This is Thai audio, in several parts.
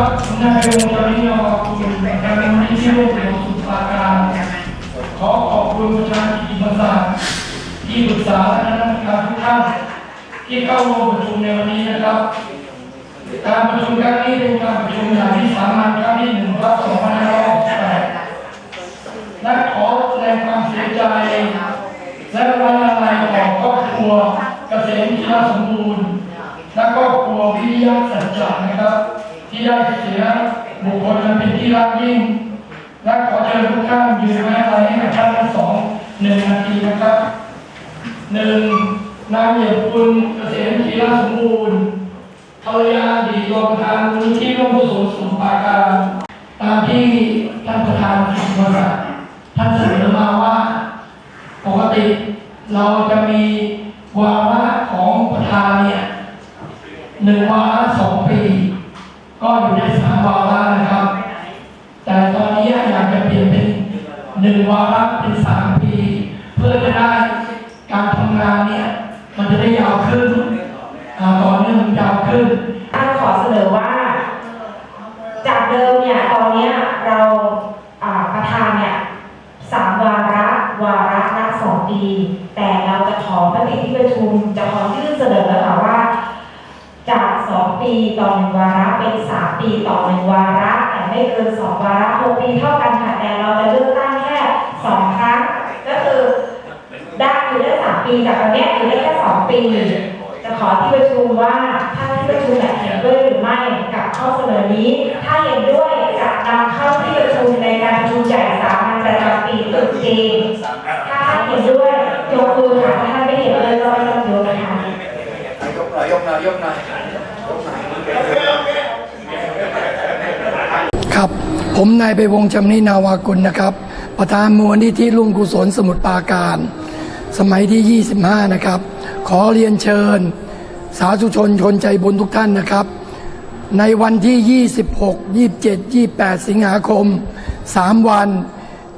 ครันายโยตอนนี้เราขอบคุณการเป็นที่ที่ร่วมในสุภาการขอขอบคุณประธานกิจบัญที่ปรึกษาและคณะกรรมการทุกท่านที่เข้าร่วมประชุมในวันนี้นะครับ การประชุมครั้งนี้เป็นการประชุมใหญ่ที่สามัญครั้งที่หนึ่งรับ2568แปดและขอแสดงความเสียใจ และไว้อาลัยต่อครอบครัวเกษมธีรสมบูรณ์และครอบครัววิริยะสัจจะนะครับ ที่ได้เสียบุคคลอันเป็นที่รักยิ่ง และขอเชิญทุกท่านยืนไว้อะไรให้กับท่านทั้งสองหนึ่งนาทีนะครับหนึ่งนางเหยียบคุณเกษมธีรสมบูรณ์ภรรยาดีรองประธานมูลนิธิร่วมกุศลสมุทรปาการตามที่ท่านประธานบริษัทท่านเสนอมาว่า ปกติเราจะมีวาระของประธานเนี่ยหนึ่งวาระสองปี ก็อยู่ในสามวาระนะครับ แต่ตอนนี้อยากจะเปลี่ยนเป็นหนึ่งวาระเป็นสามปี เพื่อจะได้การทำงานเนี่ยมันจะได้ยาวขึ้นต่อเนื่องยาวขึ้นท่าขอเสนอว่า จากเดิมเนี่ยตอนเนี้ยเราอ่าประธานเนี่ยสามวาระวาระละสองปี แต่เราจะขอมติที่ประชุมจะขอยื่นเสนอค่ะว่า จากสองปีต่อหนึ่งวาระเป็นสามปีต่อหนึ่งวาระ แต่ไม่เกินสองวาระหกปีเท่ากันค่ะแต่เราจะเลือกตั้งแค่สองครั้ง ก็คือได้อยู่ได้สามปีจากตอนนี้อยู่ได้แค่สองปี จะขอที่ประชุมว่าถ้าที่ประชุมเห็นด้วยหรือไม่กับข้อเสนอนี้ ถ้าเห็นด้วยจะนำเข้าที่ประชุมในการประชุมใหญ่สามัญประจำปีตรุษจีนถ้าท่าเห็นด้วยยกมือค่ะถ้าไม่เห็นเลยก็ไม่ต้องยกนะคะ กหน่อยยกหน่อยยกหน่อยยกหน่อยครับ ผมนายไปวงศ์ชำนินาวากุลนะครับ ประธานมูลนิธิรุ่งกุศลสมุทรปราการ สมัยที่ 25 นะครับ ขอเรียนเชิญ สาธุชนชนใจบุญทุกท่านนะครับ ในวันที่ 26 27 28 สิงหาคม 3 วัน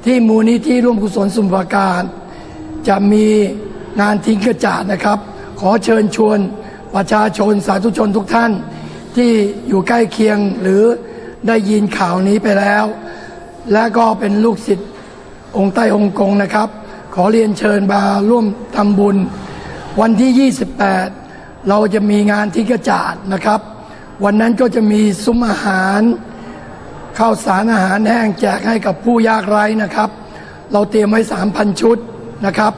ที่มูลนิธิร่วมกุศลสมุทรปราการ จะมีงานทิ้งกระจาดนะครับ ขอเชิญชวน ประชาชนสาธุชนทุกท่านที่อยู่ใกล้เคียงหรือได้ยินข่าวนี้ไปแล้ว และก็เป็นลูกศิษย์องค์ใต้องค์กงนะครับ ขอเรียนเชิญมาร่วมทำบุญ วันที่ 28 เราจะมีงานทิ้งกระจาดนะครับ วันนั้นก็จะมีซุ้มอาหารข้าวสารอาหารแห้งแจกให้กับผู้ยากไร้นะครับ เราเตรียมไว้ 3,000 ชุดนะครับ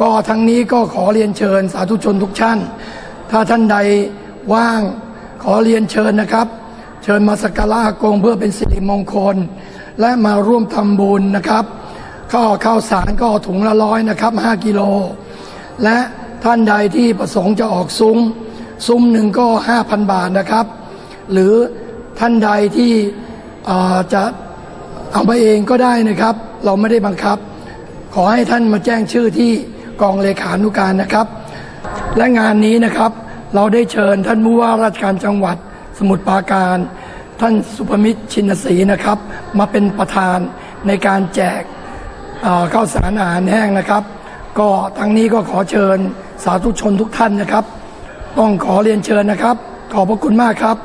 ก็ทั้งนี้ก็ขอเรียนเชิญสาธุชนทุกท่าน ถ้าท่านใดว่างขอเรียนเชิญนะครับ เชิญมาสักการะอากงเพื่อเป็นสิริมงคล และมาร่วมทำบุญนะครับข้าวข้าวสารก็ถุงละร้อยนะครับ 5 กิโล และท่านใดที่ประสงค์จะออกซุ้ม ซุ้มหนึ่งก็ 5,000 บาทนะครับ หรือท่านใดที่จะเอาไปเองก็ได้นะครับ เราไม่ได้บังคับ ขอให้ท่านมาแจ้งชื่อที่กองเลขานุการนะครับ และงานนี้นะครับ เราได้เชิญท่านผู้ว่าราชการจังหวัด สมุทรปราการ ท่านสุภมิตรชินศรีนะครับ มาเป็นประธานในการแจกข้าวสารอาหารแห้งนะครับ ก็ทั้งนี้ก็ขอเชิญสาธุชนทุกท่านนะครับ ต้องขอเรียนเชิญนะครับ ขอบพระคุณมากครับ